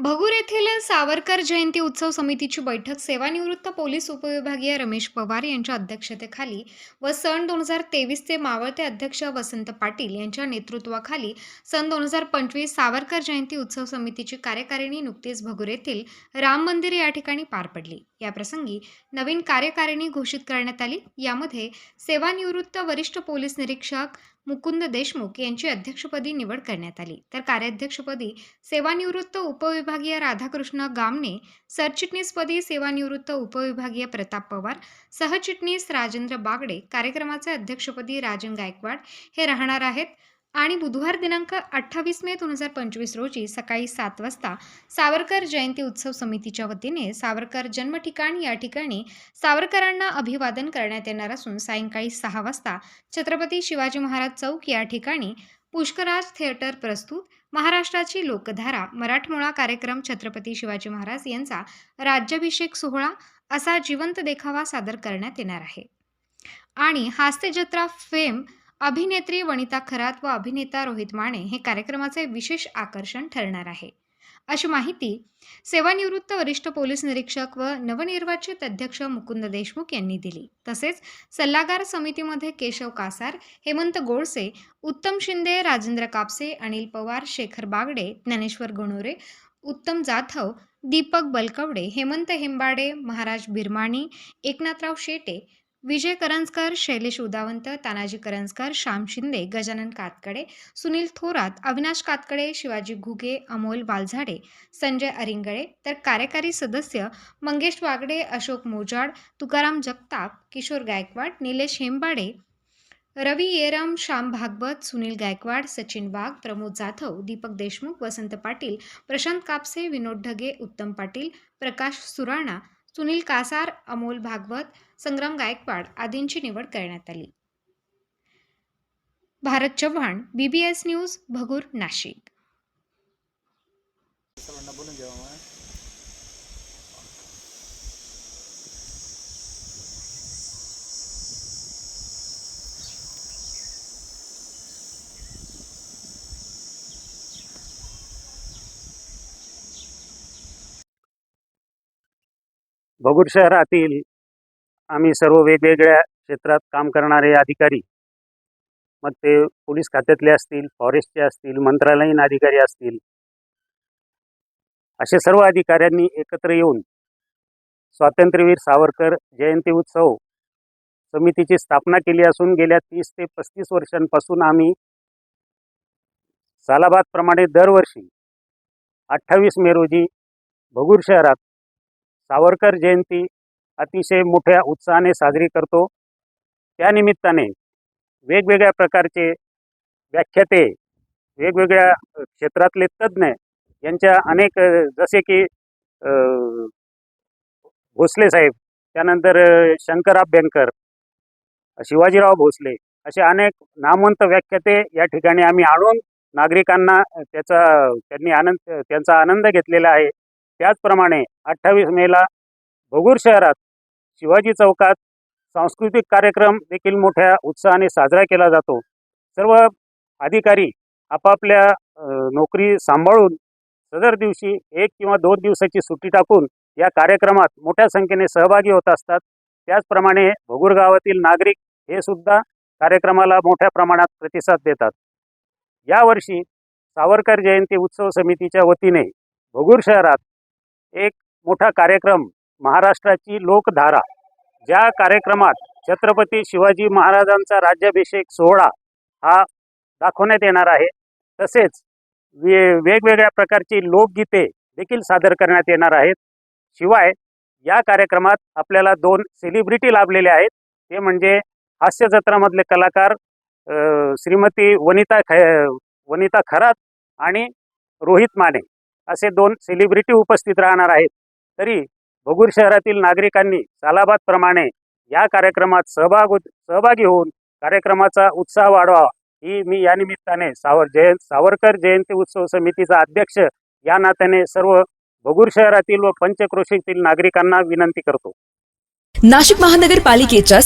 भगूर येथील सावरकर जयंती उत्सव समितीची बैठक सेवानिवृत्त पोलीस उपविभागीय रमेश पवार यांच्या अध्यक्षतेखाली व सन दोन हजार तेवीसचे मावळते अध्यक्ष वसंत पाटील यांच्या नेतृत्वाखाली सन दोन हजार पंचवीस सावरकर जयंती उत्सव समितीची कार्यकारिणी नुकतीच भगूर येथील राम मंदिर या ठिकाणी पार पडली. याप्रसंगी नवीन कार्यकारिणी घोषित करण्यात आली. यामध्ये सेवानिवृत्त वरिष्ठ पोलीस निरीक्षक मुकुंद देशमुख यांची अध्यक्षपदी निवड करण्यात आली. तर कार्याध्यक्षपदी सेवानिवृत्त उपविभागीय राधाकृष्ण गामने सरचिटणीसपदी सेवानिवृत्त उपविभागीय प्रताप पवार सहचिटणीस राजेंद्र बागडे कार्यक्रमाचे अध्यक्षपदी राजन गायकवाड हे राहणार आहेत. आणि बुधवार दिनांक अठ्ठावीस मे दोन हजार पंचवीस रोजी सकाळी सात वाजता सावरकर जयंती उत्सव समितीच्या वतीने सावरकर जन्म ठिकाण या ठिकाणी सावरकरांना अभिवादन करण्यात येणार असून सायंकाळी सहा वाजता छत्रपती शिवाजी महाराज चौक या ठिकाणी पुष्कराज थिएटर प्रस्तुत महाराष्ट्राची लोकधारा मराठमोळा कार्यक्रम छत्रपती शिवाजी महाराज यांचा राज्याभिषेक सोहळा असा जिवंत देखावा सादर करण्यात येणार आहे. आणि हास्यजत्रा फेम अभिनेत्री वनिता खरात व अभिनेता रोहित माने हे कार्यक्रमाचे विशेष आकर्षण ठरणार आहे. अशी माहिती सेवानिवृत्त वरिष्ठ पोलीस निरीक्षक व नवनिर्वाचित अध्यक्ष मुकुंद देशमुख यांनी दिली. तसेच सल्लागार समितीमध्ये केशव कासार हेमंत गोडसे उत्तम शिंदे राजेंद्र कापसे अनिल पवार शेखर बागडे ज्ञानेश्वर गणोरे उत्तम जाधव दीपक बलकवडे हेमंत हेंबाडे महाराज बिरमाणी एकनाथराव शेटे विजय करंजकर शैलेश उदावंत तानाजी करंजकर श्याम शिंदे गजानन कातकडे सुनील थोरात अविनाश कातकडे शिवाजी घुगे अमोल वालझाडे संजय अरिंगळे तर कार्यकारी सदस्य मंगेश वागडे अशोक मोजाड तुकाराम जगताप किशोर गायकवाड निलेश हेंबाडे रवी येरम श्याम भागवत सुनील गायकवाड सचिन वाघ प्रमोद जाधव दीपक देशमुख वसंत पाटील प्रशांत कापसे विनोद ढगे उत्तम पाटील प्रकाश सुराणा सुनील कासार अमोल भागवत संग्राम गायकवाड आदींची निवड करण्यात आली. Bharat Chavan BBS news Bhagur Nashik. Bhagur शहरातील आम्ही सर्व वेगवेगळ्या क्षेत्रात काम करणारे अधिकारी मग ते पोलीस खात्यातले असतील फॉरेस्टचे असतील मंत्रालयीन अधिकारी असतील असे सर्व अधिकाऱ्यांनी एकत्र येऊन स्वातंत्र्यवीर सावरकर जयंती उत्सव समितीची स्थापना केली असून गेल्या तीस ते पस्तीस वर्षांपासून आम्ही सालाबादप्रमाणे दरवर्षी अठ्ठावीस मे रोजी भगूर शहरात सावरकर जयंती अतिशय मोठ्या उत्साहाने साजरी करतो. त्यानिमित्ताने वेगवेगळ्या प्रकारचे व्याख्याते वेगवेगळ्या क्षेत्रातले तज्ज्ञ यांच्या अनेक जसे की भोसले साहेब त्यानंतर शंकर अभ्यंकर शिवाजीराव भोसले असे अनेक नामवंत व्याख्याते या ठिकाणी आम्ही आणून नागरिकांना त्याचा त्यांनी आनंद त्यांचा आनंद घेतलेला आहे. त्याचप्रमाणे अठ्ठावीस मेला भगूर शहरात शिवाजी चौकात सांस्कृतिक कार्यक्रम देखील मोठ्या उत्साहाने साजरा केला जातो. सर्व अधिकारी आपापल्या नोकरी सांभाळून सदर दिवशी एक किंवा दोन दिवसाची सुट्टी टाकून या कार्यक्रमात मोठ्या संख्येने सहभागी होत असतात. त्याचप्रमाणे भगूर गावातील नागरिक हे सुद्धा कार्यक्रमाला मोठ्या प्रमाणात प्रतिसाद देतात. यावर्षी सावरकर जयंती उत्सव समितीच्या वतीने भोगूर शहरात एक मोठा कार्यक्रम महाराष्ट्राची लोकधारा. ज्या कार्यक्रमात छत्रपती शिवाजी महाराजांचा राज्याभिषेक सोहळा हा दाखवण्यात येणार आहे. तसेच वे वेगवेगळ्या प्रकारची लोकगीते देखील सादर करण्यात येणार आहेत. शिवाय या कार्यक्रमात आपल्याला दोन सेलिब्रिटी लाभलेले आहेत. ते म्हणजे हास्य जत्रामधले कलाकार श्रीमती वनिता ख वनिता खरात आणि रोहित माने. असे दोन सेलिब्रिटी उपस्थित राहणार आहेत. तरी भगूर शहरातील नागरिकांनी सालाबादप्रमाणे या कार्यक्रमात सहभाग सहभागी होऊन कार्यक्रमाचा उत्साह वाढवावा ही मी या निमित्ताने सावर जयंत सावरकर जयंती उत्सव समितीचा अध्यक्ष या नात्याने सर्व भगूर शहरातील व पंचक्रोशीतील नागरिकांना विनंती करतो. नाशिक महानगरपालिकेच्या